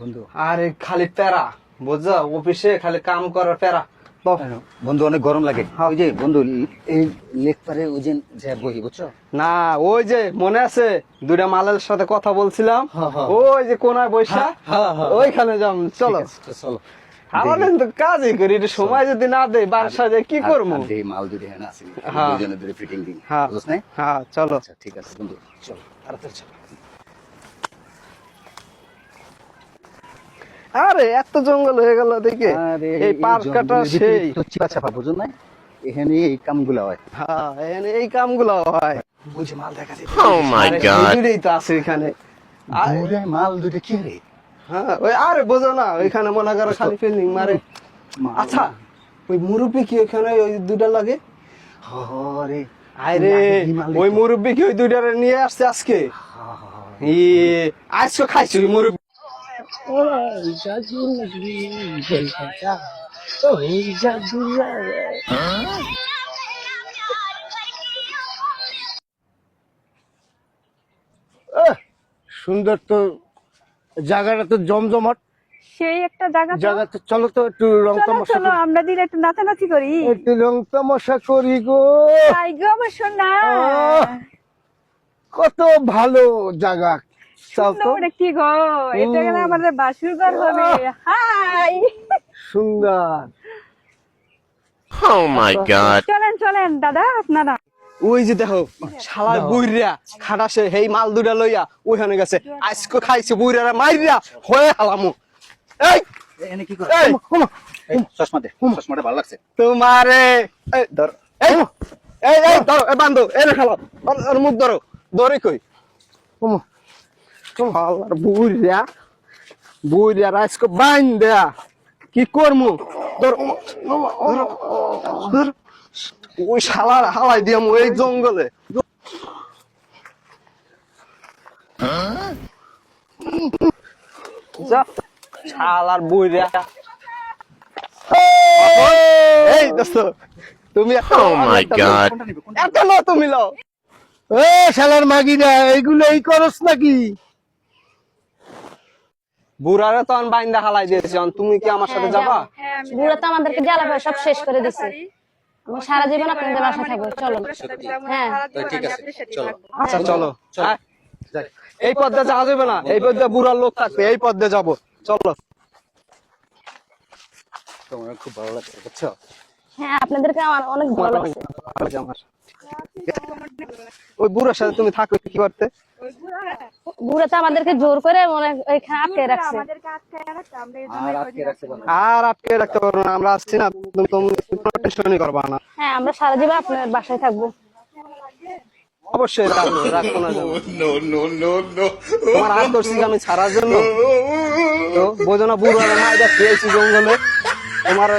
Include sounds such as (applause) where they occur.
বন্ধু। আরে খালি প্যারা বুঝছ? অফিসে খালি কাম করার প্যারা। বন্ধু অনেক গরম লাগে। ওই যে বন্ধু এই লেক পারে ওই যে বহি বুঝছ? না ওই যে মনে আছে দুইটা মালের সাথে কথা বলছিলাম। হ্যাঁ, হ্যাঁ। ওই যে কোনায় বৈশা হ্যাঁ, হ্যাঁ। ওইখানে যাম চলো। চলো। আমাদের তো কাজই করি একটু সময় যদি না দেয় বাসা যে কি করব? মাল হ্যাঁ। হ্যাঁ। ফিটিং হ্যাঁ হ্যাঁ চলো। আচ্ছা ঠিক আছে বন্ধু চলো তাড়াতাড়ি চলো। আরে এত জঙ্গল হয়ে গেল দেখে। এই কাটা সেই। তো চিপা চাপা বুঝো না এখানে এই কামগুলো হয়। হ্যাঁ এখানে এই কামগুলো হয়। ওই মাল দেখা যায় আরে, god. এই দুটোই তো আছে এখানে। আর- মাল দুটো কি রে? হ্যাঁ ওই আরে বোঝো না ওইখানে মনে করো খালি ফিল্ডিং মারে। আচ্ছা ওই মুরব্বি কি ওইখানে ওই দুটা লাগে? হরে আরে এই ওই দেখো। মুরব্বি কি ওই দুইটারে নিয়ে আসছে আজকে? ই আজকে খাইছি সুন্দর তো জায়গাটা তো জমজমাট। সেই একটা জায়গা তো। জায়গা তো চলো তো একটু রং তামাশা চলো আমরা দিন একটু নাচানাচি করি। একটু রং তামাশা করি গো। তাই গো আমার সোনা। কত ভালো জায়গা। চল তো? সুন্দর একটি এটা গেলে আমাদের বাসুর ঘর হবে। (laughs) হাই। সুন্দর। Oh my god. চলেন চলেন দাদা আপনারা। ওই যে দেখো শালার বুইরা খাটাসে হেই মাল দুটা লইয়া ওইখানে গেছে। আজকে খাইছে বুইরা মাইরা হয়ে হালামু। এই! এনে কি করে? এই! চশমা দে চশমাটা ভালো লাগছে। তোমারে! এই ধর। এই! এই এই ধরো এই বান্ধো এই খালো ওর মুখ ধরো। ধরে কই? ওমা, শালার বুইরা বুইরা আজকে বাইন দেয়া কি করমু? ওই শালার হালাই দিয়ামু এই জঙ্গলে। যা শালার বুইরা। এই দোস্ত তুমি লো তুমি লো এ শালার মাগিরা এইগুলো এই করস নাকি? বুড়ারে তো আমি বাইন্দা হালাই দিয়েছি তুমি কি আমার সাথে যাবা? বুড়া তো আমাদেরকে জ্বালা ভাই সব শেষ করে দিছে। আমি সারা জীবন আপনাদের বাসায় থাকব চলো। হ্যাঁ। ঠিক আছে চলো। আচ্ছা চলো হ্যাঁ? এই পথে যাওয়া যাবে না এই পথে বুড়ার লোক থাকবে এই পথে যাব। চলো। তোমার খুব ভালো লাগছে বুঝছ? হ্যাঁ আপনাদেরকে আমার অনেক ভালো লাগছে আমার। ওই বুড়ার সাথে তুমি কি করতে? বুড়া তো আমাদেরকে জোর করে মনে ওইখানে আটকে রাখছে। আর আটকে রাখতে পারো না। আর আটকে রাখতে পারব না আমরা আসছি না তুমি টেনশনই করবা না। হ্যাঁ আমরা সারা জীবন আপনার বাসায় থাকব। অবশ্যই রাখব রাখব না (laughs) তোমার আমি ছাড়ার জন্য? তো বোঝো না বুড়ো মাইরা খেয়েছি জঙ্গলে। তোমার